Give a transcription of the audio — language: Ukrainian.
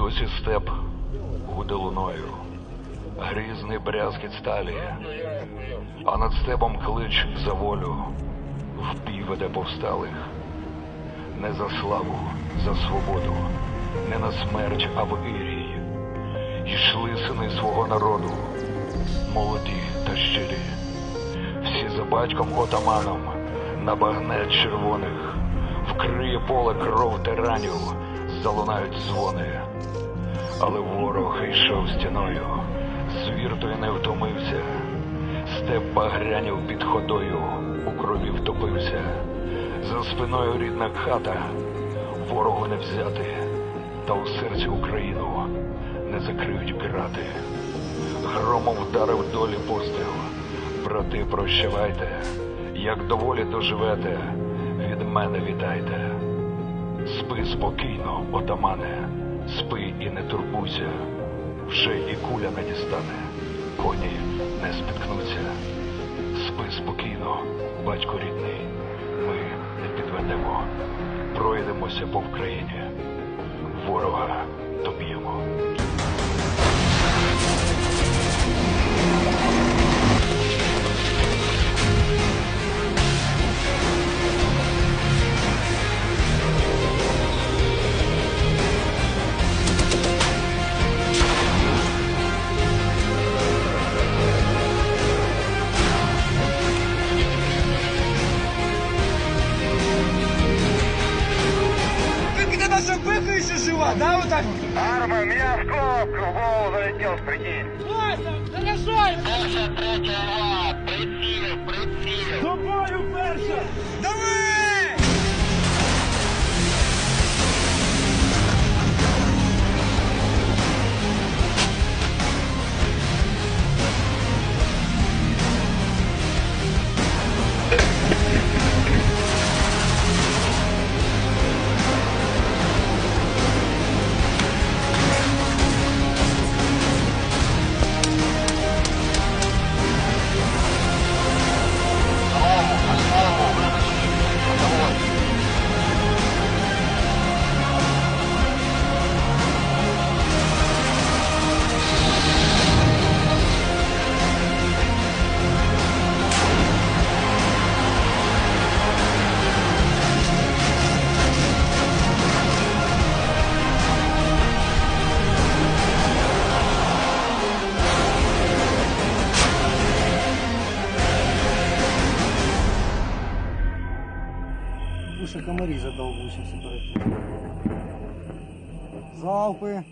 Досі степ гуде луною, грізний брязкіт сталі, а над степом клич за волю, в бій веде повсталих. Не за славу, за свободу, не на смерть, а в ірій. Йшли сини свого народу, молоді та щирі, всі за батьком отаманом. На багнет червоних, вкриє поле кров тиранів, залунають дзвони. Але ворог йшов стіною, звір той не втомився, степ багрянів під ходою, у крові втопився. За спиною рідна хата, ворогу не взяти, та у серці Україну не закриють грати. Громом вдарив долі постріл. Брати, прощавайте, як доволі доживете, від мене вітайте. Спи спокійно, отамане, спи і не турбуйся. Вже і куля не дістане, коні не спіткнуться. Спи спокійно, батько рідний, ми не підведемо, пройдемося по Вкраїні, ворога Да, вот так вот? Арма, у меня осколок в голову залетел, прикинь. Классно, хорошо! 73 Лише комарі задовбуються всі перед. Залпи.